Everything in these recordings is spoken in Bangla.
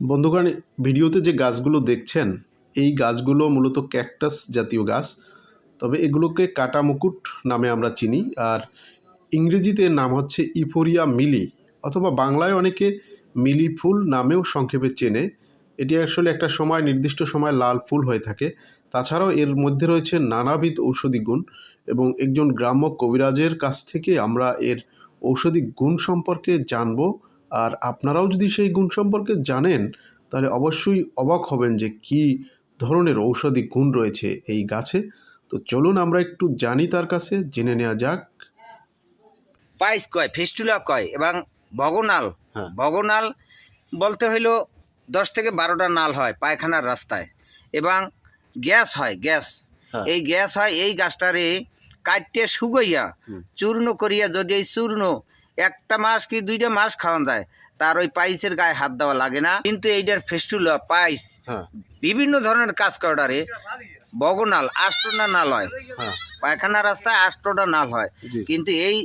বন্ধুগণ, ভিডিওতে যে গাছগুলো দেখছেন, এই গাছগুলো মূলত ক্যাকটাস জাতীয় গাছ। তবে এগুলোকে কাটা মুকুট নামে আমরা চিনি, আর ইংরেজিতে নাম হচ্ছে ইফোরিয়া মিলি, অথবা বাংলায় অনেকে মিলি ফুল নামেও সংক্ষেপে চেনে। এটি আসলে একটা সময়, নির্দিষ্ট সময় লাল ফুল হয়ে থাকে। তাছাড়াও এর মধ্যে রয়েছে নানাবিধ ঔষধি গুণ, এবং একজন গ্রাম্য কবিরাজের কাছ থেকে আমরা এর ঔষধি গুণ সম্পর্কে জানব। আর আপনারাও যদি সেই গুণ সম্পর্কে জানেন তাহলে অবশ্যই অবাক হবেন যে কি ধরনের ঔষধি গুণ রয়েছে এই গাছে তো চলুন আমরা একটু জানি তার কাছে জেনে নেওয়া যাক পাইস কয় ফেস্টুলা কয় এবং বগনাল হ্যাঁ। ভগনাল বলতে হইল দশ থেকে বারোটা নাল হয় পায়খানার রাস্তায় এবং গ্যাস হয় গ্যাস হ্যাঁ। এই গ্যাস হয় এই গাছটারে কাটতে শুকাইয়া হুম। চূর্ণ করিয়া যদি এই চূর্ণ একটা মাস কি দুইটা মাস খাওয়ান যায়? তার ওই পাইসের গায়ে হাত দেওয়া লাগে না। কিন্তু এইটার ফেস্টুলা পাইস হ্যাঁ। বিভিন্ন ধরনের কাজ করারে বগনাল আষ্টটা নাল হয়। হ্যাঁ। পায়খানা রাস্তায় আষ্টটা নাল হয়। কিন্তু এই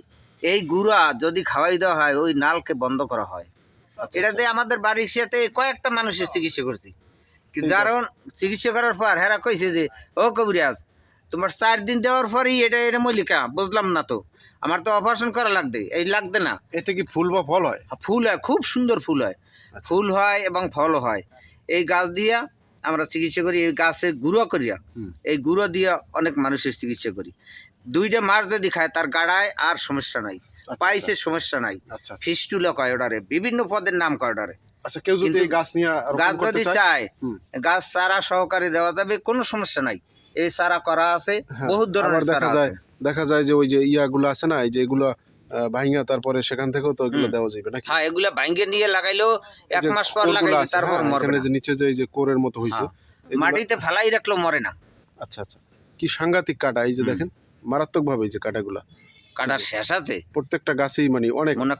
এই গুড়া যদি খাওয়াই দেওয়া হয় ওই নালকে বন্ধ করা হয়। আচ্ছা, এটাতে আমাদের বাড়ির সাথে কয়েকটা মানুষের চিকিৎসা করছি। কারণ চিকিৎসা করার পর হেরা কইছে যে ও কবিরাজ তোমার চার দিন দেওয়ার পরই এটা এটা মল্লিকা বুঝলাম না তো। আমার তো অপারেশন করা লাগবে এই লাগবে না। এতে কি ফুল বা ফল হয়? ফুল হয় খুব সুন্দর ফুল হয়। আচ্ছা। ফুল হয় এবং ফলও হয়। এই গাছ দিয়া আমরা চিকিৎসা করি এই গাছের গুঁড়ো করিয়া এই গুঁড়ো দিয়া অনেক মানুষের চিকিৎসা করি। দুইটা মাস যদি খায় তার গাড়ায় আর সমস্যা নাই। পাইসের সমস্যা নাই। আচ্ছা ফিস্টুলা কয় ওটারে বিভিন্ন পদের নাম কয় ওটারে। আচ্ছা কেউ যদি গাছ নিয়ে গাছ যদি চায় গাছ চারা সহকারে দেওয়া যাবে কোনো সমস্যা নাই। এই চারা করা আছে হ্যাঁ, বহুত ধরনের চারা আছে। দেখা যায় যে ওই যে ইয়াগুলো আছে না এই যে এগুলো ভাঙিয়া তারপরে সেখান থেকেও তো এগুলো দেওয়া যাবে নাকি? হ্যাঁ এগুলা ভাঙ্গে নিয়ে এক মাস পর তারপর হ্যাঁ, মরবে না। যে নিচে যে এই যে কোরের মতো হয়েছে হ্যাঁ। মাটিতে ফেলাই রাখলেও মরে না। আচ্ছা আচ্ছা। কি সাংঘাতিক কাটা এই যে দেখেন মারাত্মক ভাবে এই যে কাটাগুলা। কাটার শেষ আছে। প্রত্যেকটা গাছেই মানে অনেক মনে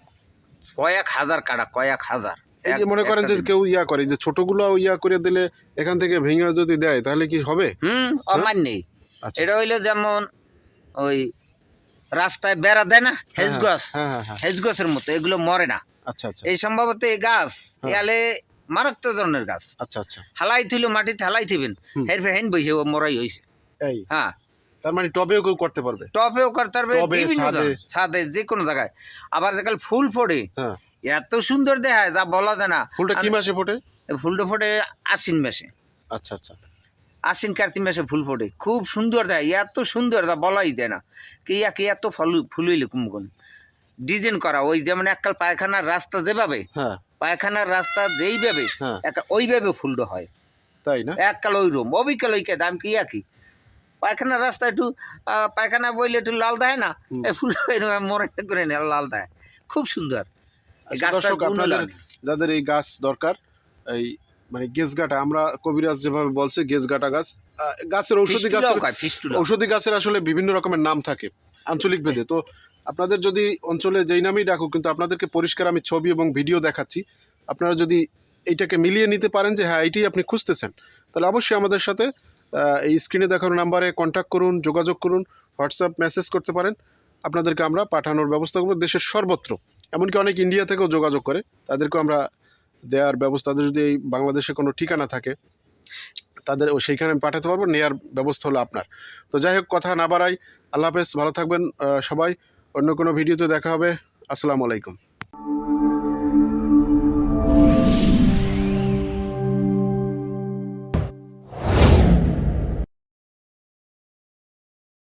কয়েক হাজার কাটা কয়েক হাজার। এই যে মনে করেন যে কেউ ইয়া করে যে ছোটগুলো ইয়া করে দিলে এখান থেকে ভেঙে যদি দেয় তাহলে কি হবে? হুম অমান্যই। আচ্ছা। এটা হইল যেমন ওই রাস্তায় বেড়া দেয় না? হেজ গাছ হেজ গাছের মতো এগুলো মরে না। আচ্ছা আচ্ছা। এই সম্ভবত এই গাছ হ্যাঁ। এলে মারাত্মক ধরনের গাছ। আচ্ছা আচ্ছা। হালাই থইল মাটিতে হালাই থিবেন। হের হেন বইছে মরাই হইছে। এই। হ্যাঁ। তার মানে টবেও কেউ করতে পারবে? টপেও করতে পারবে বিভিন্ন ছাদে। যে কোনো জায়গায়। আবার যেকাল ফুল ফোটে। হ্যাঁ। এত সুন্দর দেখায় যা বলা যায় না। ফুলটা কি মাসে ফোটে? ফুলটা ফোটে আশ্বিন মাসে। আচ্ছা আচ্ছা। আশ্বিন কার্তিক মাসে ফুল ফোটে। খুব সুন্দর দেয় এত সুন্দর তা বলাই যায় না। কি ইয়া কি এত ফল ফুল হইলে কুমকুন ডিজাইন করা ওই যেমন এককাল পায়খানার রাস্তা যেভাবে হ্যাঁ। পায়খানার রাস্তা যেইভাবে হ্যাঁ। ওইভাবে ফুলটা হয়। তাই না? এককাল ওই রুম অবিকাল ওই দাম কি কি? পায়খানার রাস্তা একটু পায়খানা বইলে একটু লাল দেয় না। এই ফুল মরে করে নেয় লাল দেয়। খুব সুন্দর। আচ্ছা, লাগে। যাদের এই গাছ দরকার এই মানে গেছগাটা আমরা কবিরাজ যেভাবে বলছে গেছগাটা গাছ গাছের ঔষধি গাছের ঔষধি গাছের আসলে বিভিন্ন রকমের নাম থাকে আঞ্চলিক ভেদে। তো আপনাদের যদি অঞ্চলে যেই নামেই ডাকুক কিন্তু আপনাদেরকে পরিষ্কার আমি ছবি এবং ভিডিও দেখাচ্ছি আপনারা যদি এইটাকে মিলিয়ে নিতে পারেন যে হ্যাঁ এইটাই আপনি খুঁজতেছেন তাহলে অবশ্যই আমাদের সাথে এই স্ক্রিনে দেখানো নাম্বারে কন্ট্যাক্ট করুন যোগাযোগ করুন হোয়াটসঅ্যাপ মেসেজ করতে পারেন আপনাদেরকে আমরা পাঠানোর ব্যবস্থা করব দেশের সর্বত্র। এমনকি অনেক ইন্ডিয়া থেকেও যোগাযোগ করে তাদেরকেও আমরা দেওয়ার ব্যবস্থা, তাদের যদি এই বাংলাদেশে কোনো ঠিকানা থাকে, তাদের সেইখানে পাঠাতে পারব, নেয়ার ব্যবস্থা হলো আপনার। তো যাই হোক, কথা না বাড়াই, আল্লাহ হাফেজ, ভালো থাকবেন সবাই। অন্য কোনো ভিডিওতে দেখা হবে। আসসালামু আলাইকুম।